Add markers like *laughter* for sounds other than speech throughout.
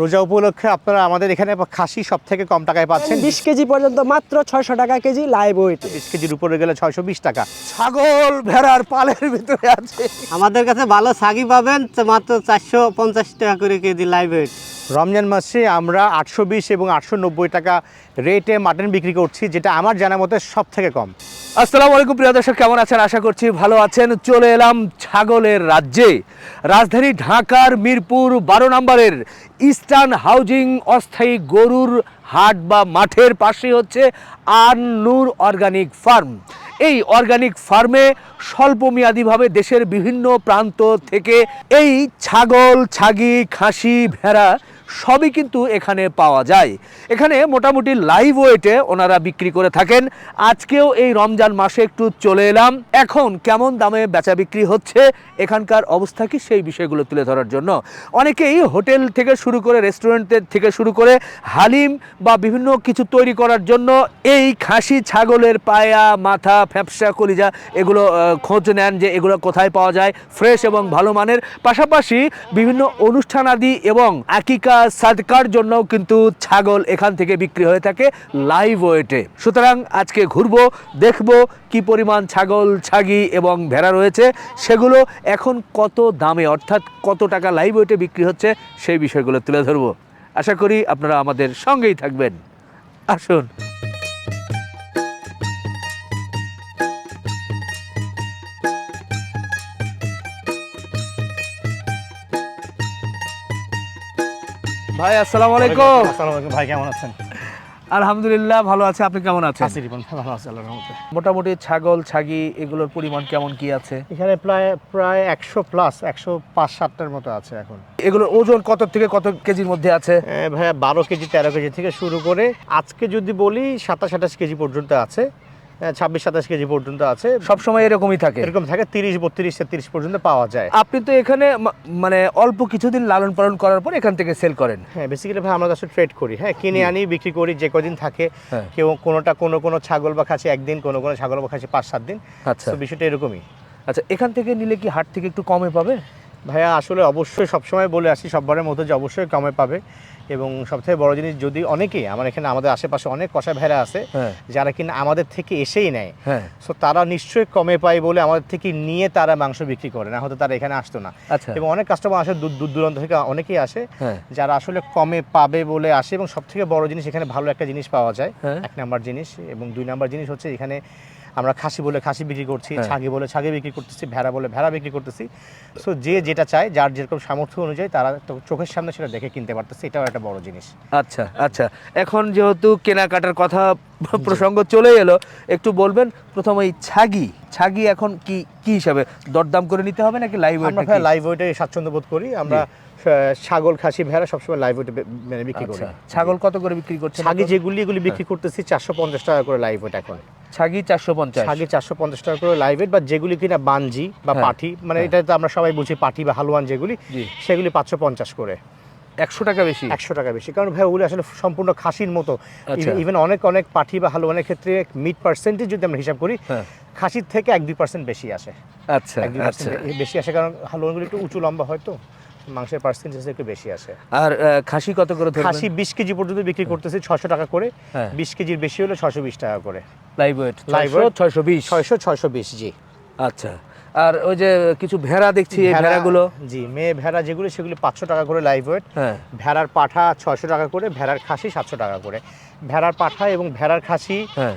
রোজা উপলক্ষে আপনারা আমাদের এখানে খাসি সব থেকে কম টাকায় পাচ্ছেন? বিশ কেজি পর্যন্ত মাত্র ছয়শো টাকা কেজি লাইভ ওয়েট বিশ কেজির উপরে গেলে ছয়শো বিশ টাকা। ছাগল ভেড়ার পালের ভিতরে আছে। আমাদের কাছে ভালো ছাগি পাবেন তো মাত্র চারশো পঞ্চাশ টাকা করে কেজি লাইভ ওয়েট রমজান মাসে আমরা আটশো বিশ এবং আটশো নব্বই টাকা রেটে মাটন বিক্রি করছি যেটা আমার জানা মতে সব থেকে কম। আসসালামু আলাইকুম, প্রিয় দর্শক, কেমন আছেন? আশা করছি ভালো আছেন। চলে এলাম ছাগলের রাজ্যে। রাজধানী ঢাকার মিরপুর, বারো নম্বরের ইস্টার্ন হাউজিং অস্থায়ী গরুর হাট বা মাঠের পাশে হচ্ছে আর নূর অর্গানিক ফার্ম। এই অর্গানিক ফার্মে স্বল্পমেয়াদীভাবে দেশের বিভিন্ন প্রান্ত থেকে এই ছাগল, ছাগি, খাসি, ভেড়া সবই কিন্তু এখানে পাওয়া যায়। এখানে মোটামুটি লাইভ ওয়েটে ওনারা বিক্রি করে থাকেন। আজকেও এই রমজান মাসে একটু চলে এলাম। এখন কেমন দামে বেচা বিক্রি হচ্ছে, এখানকার অবস্থা কি সেই বিষয়গুলো তুলে ধরার জন্য। অনেকেই হোটেল থেকে শুরু করে রেস্টুরেন্টের থেকে শুরু করে হালিম বা বিভিন্ন কিছু তৈরি করার জন্য এই খাসি, ছাগলের পায়া, মাথা, ফ্যাপসা, কলিজা এগুলো খোঁজ নেন যে এগুলো কোথায় পাওয়া যায় ফ্রেশ এবং ভালো মানের। পাশাপাশি বিভিন্ন অনুষ্ঠান আদি এবং আকিকা সাদকার জন্যও কিন্তু ছাগল এখান থেকে বিক্রি হয়ে থাকে লাইভ ওয়েটে সুতরাং আজকে ঘুরবো, দেখব কি পরিমাণ ছাগল, ছাগি এবং ভেড়া রয়েছে, সেগুলো এখন কত দামে, অর্থাৎ কত টাকা লাইভ ওয়েটে বিক্রি হচ্ছে, সেই বিষয়গুলো তুলে ধরবো। আশা করি আপনারা আমাদের সঙ্গেই থাকবেন। আসুন। ভাই আসসালামু আলাইকুম। আসসালামু আলাইকুম। ভাই কেমন আছেন? আলহামদুলিল্লাহ ভালো আছে। আপনি কেমন আছেন? আসি রিপন ভালো আছে আল্লাহর রহমতে। মোটামুটি ছাগল ছাগি এগুলোর পরিমাণ কেমন কি আছে? এখানে প্রায় প্রায় একশো প্লাস একশো পাঁচ সাতটার মতো আছে এখন। এগুলোর ওজন কত থেকে কত কেজির মধ্যে আছে? ভাইয়া বারো কেজি তেরো কেজি থেকে শুরু করে আজকে যদি বলি সাতাশ আঠাশ কেজি পর্যন্ত আছে। ছাব্বিশ সাতাশ কেজি পর্যন্ত আছে। সব সময় এরকমই থাকে? এরকম থাকে তিরিশ বত্রিশ তেত্রিশ পর্যন্ত পাওয়া যায়। আপনি তো এখানে মানে অল্প কিছুদিন লালন পালন করার পর এখান থেকে সেল করেন। হ্যাঁ বেসিক্যালি ভাই আমরা আসলে ট্রেড করি। হ্যাঁ কিনে আনি বিক্রি করি যে কদিন থাকে হ্যাঁ। কেউ কোনোটা কোনো কোনো ছাগল বা খাসি একদিন কোনো কোনো ছাগল বা খাসি পাঁচ সাত দিন। আচ্ছা। বিষয়টা এরকমই। আচ্ছা এখান থেকে নিলে কি হাট থেকে একটু কমে পাবে? ভাইয়া আসলে অবশ্যই সবসময় বলে আসি সববারের মতো যে অবশ্যই কমে পাবে। এবং সবথেকে বড় জিনিস যদি অনেকেই আমার এখানে আমাদের আশেপাশে অনেক কষা ভেড়া আছে হ্যাঁ। যারা কিনা আমাদের থেকে এসেই নেয়। হ্যাঁ। সো তারা নিশ্চয়ই কমে পায় বলে আমাদের থেকে নিয়ে তারা মাংস বিক্রি করে না হয়তো তারা এখানে আসতো না। আচ্ছা। এবং অনেক কাস্টমার আসে দূর দূর দূরান্ত থেকে অনেকেই আসে হ্যাঁ। যারা আসলে কমে পাবে বলে আসে এবং সব থেকে বড় জিনিস এখানে ভালো একটা জিনিস পাওয়া যায়। হ্যাঁ। এক নাম্বার জিনিস এবং দুই নাম্বার জিনিস হচ্ছে এখানে আমরা খাসি বলে খাসি বিক্রি করছি হ্যাঁ। ছাগি বলে ছাগি বিক্রি করতেছি ভেড়া বলে ভেড়া বিক্রি করতেছি। সো যে যেটা চায় যার যেরকম সামর্থ্য অনুযায়ী তারা তো চোখের সামনে সেটা দেখে কিনতে পারতেছে এটাও একটা বড় জিনিস। আচ্ছা আচ্ছা। এখন যেহেতু কেনাকাটার কথা প্রসঙ্গ চলে এলো একটু বলবেন প্রথম এই ছাগি ছাগি এখন কি কি হিসাবে? দরদাম করে নিতে হবে নাকি লাইভ ওয়েট আমরা লাইভ ওয়েটে স্বাচ্ছন্দ্য বোধ করি। আমরা ছাগল খাসি ভেড়া সবসময় লাইভ ওয়েটে মানে বিক্রি করি। আচ্ছা ছাগল কত করে বিক্রি করছেন? ছাগি যেগুলি এগুলি বিক্রি করতেছি চারশো পঞ্চাশ টাকা করে লাইভ ওয়েট এখন। ছাগি চারশো পঞ্চাশ। ছাগি চারশো পঞ্চাশ টাকা করে লাইভ বা যেগুলি কিনা বানজি বা হ্যাঁ। পাঠি মানে এটা তো আমরা সবাই বুঝি পাঠি বা হালুয়ান যেগুলি সেগুলি পাঁচশো পঞ্চাশ করে। একশো টাকা বেশি? একশো টাকা বেশি। কারণ ভাই ওগুলি আসলে সম্পূর্ণ খাসির মতো। আচ্ছা। ইভেন অনেক অনেক পাঠি বা হালুয়ানের ক্ষেত্রে মিট পার্সেন্টেজ যদি আমরা হিসাব করি হ্যাঁ। খাসির থেকে এক দুই পার্সেন্ট বেশি আসে। আচ্ছা আচ্ছা। বেশি আসে কারণ হালুয়ানগুলি একটু উঁচু লম্বা হয় তো। মাংসের পার্সেন্টেজ একটু বেশি আসে। আর খাসি কত করে ধরবেন? খাসি বিশ কেজি পর্যন্ত বিক্রি করতেছি ছশো টাকা করে। হ্যাঁ। বিশ কেজির বেশি হলে ছশো বিশ টাকা করে। Live weight live weight? ছয়শো বিশ? ছয়শো ছয়শো বিশ জি। আচ্ছা। আর ওই যে কিছু ভেড়া দেখছি এই ভেড়াগুলো। জি মেয়ে ভেড়া যেগুলো সেগুলি পাঁচশো টাকা করে লাইভ ওয়েট হ্যাঁ। ভেড়ার পাঠা ছয়শো টাকা করে ভেড়ার খাসি সাতশো টাকা করে। ভেড়ার পাঠা এবং ভেড়ার খাসি হ্যাঁ।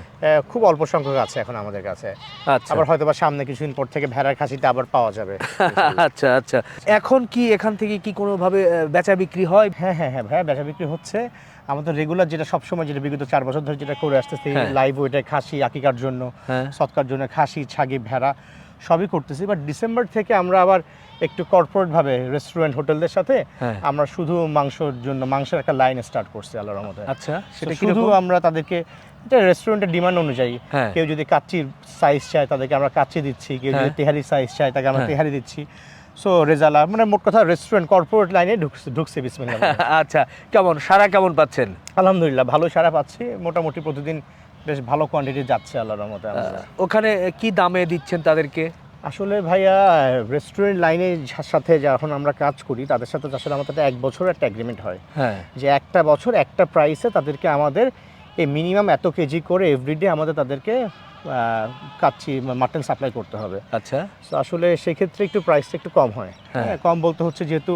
খুব অল্প সংখ্যক আছে এখন আমাদের কাছে। আচ্ছা। আবার হয়তো বা সামনে কিছুদিন পর থেকে ভেড়ার খাসিটা আবার পাওয়া যাবে। *laughs* আচ্ছা আচ্ছা। এখন কি এখান থেকে কি কোনোভাবে বেচা বিক্রি হয়? হ্যাঁ হ্যাঁ হ্যাঁ ভাইয়া বেচা বিক্রি হচ্ছে। আমাদের রেগুলার যেটা সবসময় যেটা বিগত চার বছর ধরে যেটা করে আসতেছি। লাইভ ওয়েটে খাসি আকিকার জন্য হ্যাঁ। সৎকার জন্য খাসি ছাগি ভেড়া। সবই করতেছি বাট ডিসেম্বর থেকে আমরা আবার একটু কর্পোরেট ভাবে রেস্টুরেন্ট হোটেলদের সাথে হ্যাঁ। আমরা শুধু মাংসর জন্য মাংসের একটা লাইন স্টার্ট করছি আল্লাহর রহমতে। আচ্ছা সেটা শুধু আমরা তাদেরকে এটা রেস্টুরেন্টের ডিমান্ড অনুযায়ী। হ্যাঁ। কেউ যদি কাচ্চির সাইজ চায় তাদেরকে আমরা কাচ্চি দিচ্ছি। কেউ যদি হ্যাঁ। তেহারি সাইজ চায় তাকে আমরা। তেহারি দিচ্ছি। সো রেজালা মানে মোট কথা রেস্টুরেন্ট কর্পোরেট লাইনে ঢুকছে ঢুকছে বিসমিল্লাহ। বলে। *laughs* আচ্ছা কেমন? সারা কেমন পাচ্ছেন? আলহামদুলিল্লাহ ভালো সারা পাচ্ছি। মোটামুটি প্রতিদিন বেশ ভালো কোয়ান্টিটি যাচ্ছে আল্লাহর রহমতে ওখানে কি দামে দিচ্ছেন তাদেরকে? আসলে ভাইয়া রেস্টুরেন্ট লাইনে সাথে যখন আমরা কাজ করি তাদের সাথে আসলে আমাদের একটা এক বছর একটা এগ্রিমেন্ট হয়। হ্যাঁ। যে একটা বছর একটা প্রাইসে তাদেরকে আমাদের এই মিনিমাম এত কেজি করে এভরিডে আমাদের তাদেরকে কাচ্চি মাটন সাপ্লাই করতে হবে। আচ্ছা। তো আসলে সেক্ষেত্রে একটু প্রাইসটা একটু কম হয়। হ্যাঁ। হ্যাঁ, কম বলতে হচ্ছে যেহেতু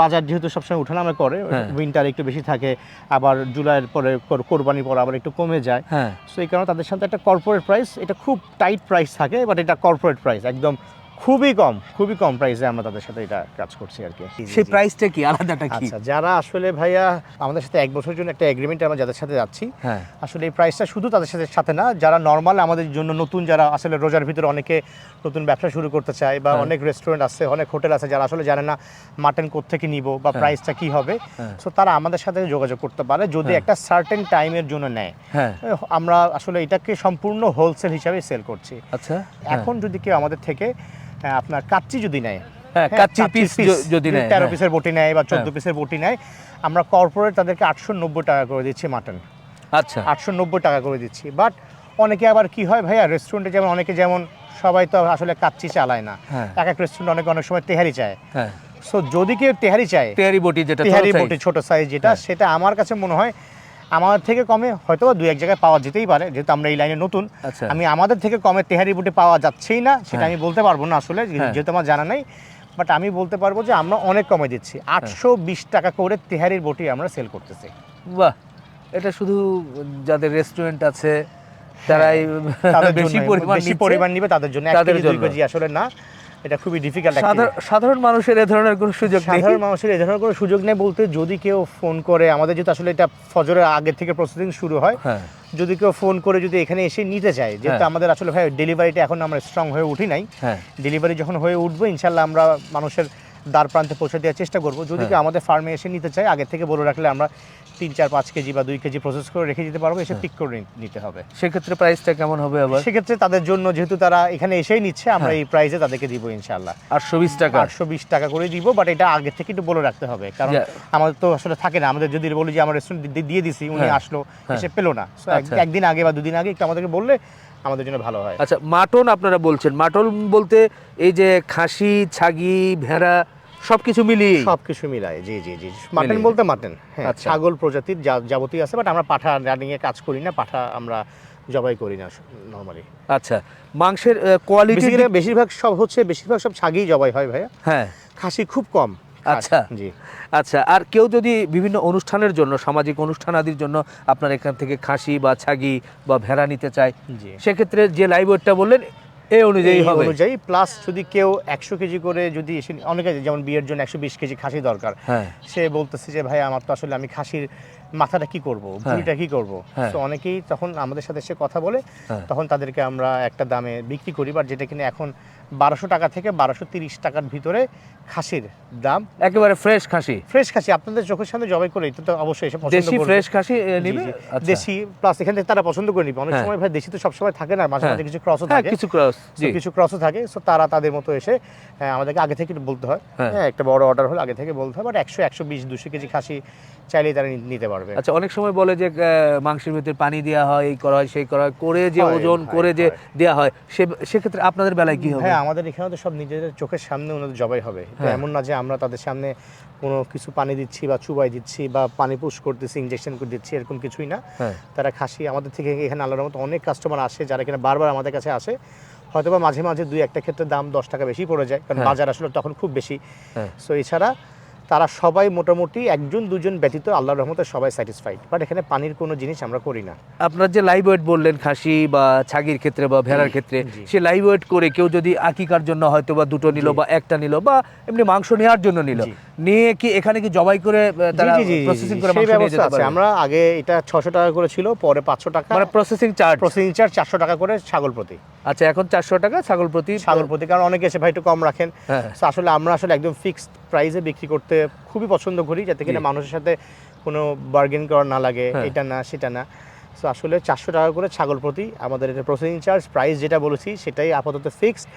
বাজার যেহেতু সবসময় উঠানামা করে হ্যাঁ। উইন্টার একটু বেশি থাকে আবার জুলাইয়ের পরে কোরবানি কোরবানির পর আবার একটু কমে যায় হ্যাঁ সো এই কারণে তাদের সাথে একটা কর্পোরেট প্রাইস এটা খুব টাইট প্রাইস থাকে বাট এটা কর্পোরেট প্রাইস একদম খুবই কম খুবই কম প্রাইসে আমরা তাদের সাথে এটা কাজ করছি আর কি। সেই প্রাইসটা কি? আলাদাটা কি? আচ্ছা যারা আসলে ভাইয়া আমাদের সাথে এক বছরের জন্য একটা এগ্রিমেন্ট আমরা যাদের সাথে যাচ্ছি হ্যাঁ। আসলে এই প্রাইসটা শুধু তাদের সাথে সাথে না যারা নর্মাল আমাদের জন্য নতুন যারা আসলে রোজার ভিতরে অনেকে নতুন ব্যবসা শুরু করতে চায় বা হ্যাঁ। অনেক রেস্টুরেন্ট আছে অনেক হোটেল আছে যারা আসলে জানে না মাটন থেকে নিব বা হ্যাঁ। প্রাইসটা কি হবে। হ্যাঁ। সো তারা আমাদের সাথে যোগাযোগ করতে পারে যদি হ্যাঁ। একটা সার্টেন টাইমের জন্য নেয়। হ্যাঁ। আমরা আসলে এটাকে সম্পূর্ণ হোলসেল হিসাবে সেল করছি। আচ্ছা এখন যদি কেউ আমাদের থেকে আপনার কাচ্চি যদি নেয়। হ্যাঁ হ্যাঁ, কাচ্চির পিস যদি নেয় তেরো হ্যাঁ। পিসের বটি নেয় বা চোদ্দ হ্যাঁ। পিসের বটি নেয়। আমরা কর্পোরেট তাদেরকে আটশো নব্বই টাকা করে দিচ্ছি মাটন আচ্ছা। আটশো নব্বই টাকা করে দিচ্ছি। বাট অনেকে আবার কি হয় ভাইয়া রেস্টুরেন্টে যেমন অনেকে যেমন সবাই তো আসলে কাচ্চি চালায় না। হ্যাঁ। এক এক রেস্টুরেন্ট অনেক অনেক সময় তেহারি চায়। হ্যাঁ। সো যদি কেউ তেহারি চায় তেহারি বটি যেটা তেহারি ছোট বটি ছোট সাইজ যেটা হ্যাঁ। সেটা আমার কাছে মনে হয় আমার থেকে কমে হয়তো দু এক জায়গায় পাওয়া যেতেই পারে যেহেতু আমরা এই লাইনে নতুন আচ্ছা আমি আমাদের থেকে কমে তেহারি বুটে পাওয়া যাচ্ছেই না সেটা হ্যাঁ। আমি বলতে পারব না আসলে হ্যাঁ। যেহেতু আমার জানা নাই বাট আমি বলতে পারব যে আমরা অনেক কমে দিচ্ছি হ্যাঁ। আটশো বিশ টাকা করে তেহারির বটি আমরা সেল করতেছি বাহ এটা শুধু যাদের রেস্টুরেন্ট আছে তারাই বেশি পরিমাণ বেশি পরিমাণ নিবে তাদের জন্য তাদের জন্য। আসলে না এটা খুবই ডিফিকাল্ট সাধারণ মানুষের এ ধরনের কোনো সুযোগ নেই? সাধারণ মানুষের এই ধরনের কোনো সুযোগ নেই বলতে যদি কেউ ফোন করে আমাদের যেহেতু আসলে এটা ফজরের আগে থেকে প্রসেসিং শুরু হয় হ্যাঁ। যদি কেউ ফোন করে যদি এখানে এসে নিতে চায় যেহেতু হ্যাঁ। আমাদের আসলে ভাই ডেলিভারিটা এখন আমরা স্ট্রং হয়ে উঠি নাই হ্যাঁ। ডেলিভারি যখন হয়ে উঠবো ইনশাল্লাহ আমরা মানুষের দ্বার প্রান্তে পৌঁছে দেওয়ার চেষ্টা করব। যদি হ্যাঁ। কেউ আমাদের ফার্মে এসে নিতে চায় আগে থেকে বলে রাখলে আমরা তিন চার পাঁচ কেজি বা দুই কেজি প্রসেস করে রেখে দিতে পারব এসে হ্যাঁ। পিক করে নিতে হবে। সেক্ষেত্রে প্রাইসটা কেমন হবে আবার? সেক্ষেত্রে তাদের জন্য যেহেতু তারা এখানে এসেই নিচ্ছে আমরা হ্যাঁ। এই প্রাইসে তাদেরকে দিব ইনশাল্লাহ আটশো বিশ টাকা। আটশো বিশ টাকা করে দিব বাট এটা আগে থেকে একটু বলে রাখতে হবে কারণ আমাদের তো আসলে থাকে না। আমাদের যদি বলি যে আমার রেস্টুরেন্ট দিয়ে দিছি উনি হ্যাঁ, আসলো হ্যাঁ। এসে পেল না। আচ্ছা। একদিন আগে বা দুদিন আগে একটু আমাদেরকে বললে আমাদের জন্য ভালো হয়। আচ্ছা মাটন আপনারা বলছেন। মাটন বলতে এই যে খাসি ছাগি ভেড়া সবকিছু মিলিয়ে সবকিছু মিলায় জি জি জি। মাটন বলতে মাটন হ্যাঁ আচ্ছা। ছাগল প্রজাতির যাবতীয় আছে বাট আমরা পাঠা রানিং এ কাজ করি না পাঠা আমরা জবাই করি না নর্মালি আচ্ছা মাংসের কোয়ালিটি বেশিরভাগ সব হচ্ছে বেশিরভাগ সব ছাগিই জবাই হয় ভাইয়া। হ্যাঁ। খাসি খুব কম। আচ্ছা। জি। আচ্ছা আর কেউ যদি বিভিন্ন অনুষ্ঠানের জন্য সামাজিক অনুষ্ঠান আদির জন্য আপনার এখান থেকে খাসি বা ছাগি বা ভেড়া নিতে চায় জি। সেক্ষেত্রে যে লাইভ বললেন এই অনুযায়ী হবে অনুযায়ী প্লাস যদি কেউ একশো কেজি করে যদি অনেকে যেমন বিয়ের জন্য একশো বিশ কেজি খাসি দরকার হ্যাঁ সে বলতেছে যে ভাই আমার তো আসলে আমি খাসির মাথাটা কি করব হ্যাঁ। ভুঁড়িটা কি করব হ্যাঁ। তো অনেকেই তখন আমাদের সাথে সে কথা বলে। তখন তাদেরকে আমরা একটা দামে বিক্রি করি বা যেটা কিনা এখন বারোশো টাকা থেকে বারোশো তিরিশ টাকার ভিতরে খাসির দাম। একেবারে ফ্রেশ খাসি। ফ্রেশ খাসি আপনাদের চোখের সামনে জবাই করে তো অবশ্যই এসে দেশি ফ্রেশ খাসি নিবে? আচ্ছা। দেশি প্লাস এখান থেকে তারা পছন্দ করে নিবে। অনেক হ্যাঁ। সময় ভাই দেশি তো সবসময় থাকে না মাঝে হ্যাঁ। মাঝে কিছু ক্রসও হ্যাঁ থাকে। কিছু ক্রস কিছু ক্রসও থাকে। সো তারা তাদের মতো এসে আমাদেরকে আগে থেকে বলতে হয়। হ্যাঁ। হ্যাঁ একটা বড় অর্ডার হলে আগে থেকে বলতে হয়। বাট একশো একশো বিশ দুশো কেজি খাসি চাইলেই তারা নিতে পারবে। আচ্ছা অনেক সময় বলে যে মাংসের ভিতরে পানি দেওয়া হয় এই করা হয় সেই করা হয় করে যে ওজন করে যে দেওয়া হয় সে সেক্ষেত্রে আপনাদের বেলায় কি হবে? হ্যাঁ আমাদের এখানে তো সব নিজেদের চোখের সামনে ওনাদের জবাই হবে। হ্যাঁ। এমন না যে আমরা তাদের সামনে কোনো কিছু পানি দিচ্ছি বা চুবাই দিচ্ছি বা পানি পুশ করতেছি ইঞ্জেকশন করে দিচ্ছি এরকম কিছুই না। হ্যাঁ। তারা খাসি আমাদের থেকে এখানে আল্লাহর মতো অনেক কাস্টমার আসে যারা কিনা বারবার আমাদের কাছে আসে। হয়তোবা মাঝে মাঝে দুই একটা ক্ষেত্রে দাম দশ টাকা বেশি পড়ে যায় কারণ হ্যাঁ। বাজার আসলে তখন খুব বেশি। সো এছাড়া তারা সবাই মোটামুটি একজন দুজন ব্যতীত আল্লাহর রহমতে সবাই স্যাটিসফাইড বাট এখানে পানির কোনো জিনিস আমরা করি না। আপনার যে লাইভ ওয়েট বললেন খাসি বা ছাগির ক্ষেত্রে বা ভেড়ার ক্ষেত্রে সে লাইভ ওয়েট করে কেউ যদি আকিকার জন্য হয়তো বা দুটো নিল বা একটা নিল বা এমনি মাংস নেওয়ার জন্য নিল। নিয়ে কি এখানে কি জবাই করে তারা প্রসেসিং করে সেই ব্যবস্থা আছে। আমরা আগে এটা ছশো টাকা করে ছিল পরে পাঁচশো টাকা। মানে প্রসেসিং চার্জ প্রসেসিং চার্জ চারশো টাকা করে ছাগল প্রতি। আচ্ছা এখন চারশো টাকা ছাগল প্রতি। ছাগল প্রতি কারণ অনেকে এসে ভাই একটু কম রাখেন। হ্যাঁ। আসলে আমরা আসলে একদম ফিক্সড প্রাইসে বিক্রি করতে খুবই পছন্দ করি যাতে কিনা মানুষের সাথে কোনো বার্গেন করা না লাগে হ্যাঁ। এটা না সেটা না। সো আসলে চারশো টাকা করে ছাগল প্রতি আমাদের এটা প্রসেসিং চার্জ প্রাইস যেটা বলেছি সেটাই আপাতত ফিক্সড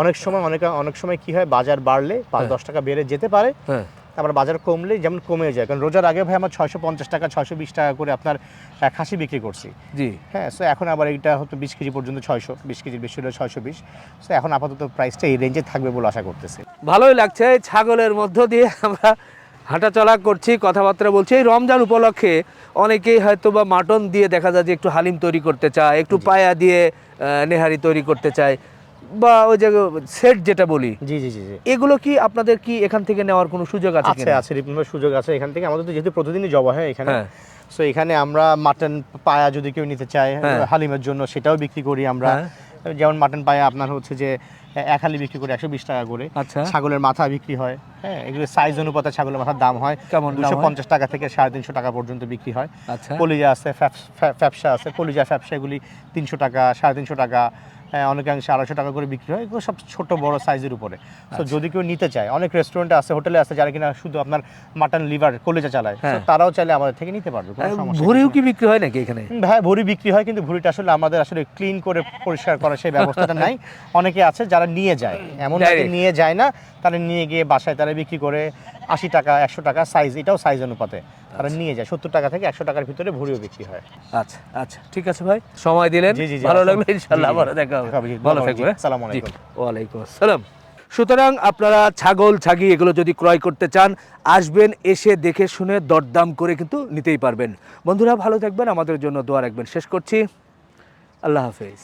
অনেক সময় অনেক অনেক সময় কি হয় বাজার বাড়লে পাঁচ হ্যাঁ। দশ টাকা বেড়ে যেতে পারে। হ্যাঁ। তারপর বাজার কমলেই যেমন কমে যায়। কারণ রোজার আগে ভাই আমার ছয়শো পঞ্চাশ টাকা ছয়শো বিশ টাকা করে আপনার খাসি বিক্রি করছি। জি। হ্যাঁ সো এখন আবার এইটা হয়তো বিশ কেজি পর্যন্ত ছয়শো বিশ কেজির বেশি হলে ছয়শো বিশ। সো এখন আপাতত প্রাইসটা এই রেঞ্জে থাকবে বলে আশা করতেছি। ভালোই লাগছে ছাগলের মধ্য দিয়ে আমরা হাঁটাচলা করছি কথাবার্তা বলছি। এই রমজান উপলক্ষে অনেকেই হয়তো বা মাটন দিয়ে দেখা যায় যে একটু হালিম তৈরি করতে চায় একটু পায়া দিয়ে নেহারি তৈরি করতে চায়। বা ওই যে সেট যেটা বলি জি জি জি এগুলো কি আপনাদের কি এখান থেকে নেওয়ার কোনো সুযোগ আছে আছে আছে ভাই সুযোগ আছে এখান থেকে। আমাদের তো যেহেতু প্রতিদিনই জবা হয় এখানে। হ্যাঁ। সো এখানে আমরা মাটন পায়া যদি কেউ নিতে চায় হ্যাঁ। হালিমের জন্য সেটাও বিক্রি করি আমরা। হ্যাঁ। যেমন মাটন পায়া আপনার হচ্ছে যে এক হালি বিক্রি করি একশো বিশ টাকা করে। আচ্ছা। ছাগলের মাথা বিক্রি হয় হ্যাঁ এগুলো সাইজ অনুপাতে ছাগলের মাথার দাম হয়। কেমন দুশো পঞ্চাশ টাকা থেকে সাড়ে তিনশো টাকা পর্যন্ত বিক্রি হয়। আচ্ছা। কলিজা আছে ফ্যাপসা আছে কলিজা ফ্যাপসা এগুলি তিনশো টাকা সাড়ে তিনশো টাকা। হ্যাঁ, অনেকাংশে আড়াইশো টাকা করে বিক্রি হয়। এগুলো সব ছোট বড় সাইজের উপরে। তো আচ্ছা। যদি কেউ নিতে চায় অনেক রেস্টুরেন্টে আছে হোটেলে আছে যারা কিনা শুধু আপনার মাটন লিভার কলিজা চালায় হ্যাঁ। তারাও চাইলে আমাদের থেকে নিতে পারবে কোনো ভুড়িও কি বিক্রি হয় নাকি এখানে? হ্যাঁ ভুড়ি বিক্রি হয় কিন্তু ভুড়িটা আসলে আমাদের আসলে ক্লিন করে পরিষ্কার করার সেই ব্যবস্থাটা নাই। *laughs* অনেকে আছে যারা নিয়ে যায়। এমন নিয়ে যায় না তারা নিয়ে গিয়ে বাসায় তারা বিক্রি করে আশি টাকা একশো টাকা সাইজ এটাও সাইজ অনুপাতে। তারা নিয়ে যায় সত্তর টাকা থেকে একশো টাকার ভিতরে ভুড়িও বিক্রি হয়। আচ্ছা আচ্ছা ঠিক আছে ভাই সময় দিলেন ভালো লাগল জি। আবার দেখা হবে। ভালো থাকবে। আসসালামু আলাইকুম। ওয়ালাইকুম আসসালাম। সুতরাং আপনারা ছাগল ছাগি এগুলো যদি ক্রয় করতে চান আসবেন এসে দেখে শুনে দরদাম করে কিন্তু নিতেই পারবেন। বন্ধুরা ভালো থাকবেন আমাদের জন্য দোয়া রাখবেন। শেষ করছি। আল্লাহ হাফেজ।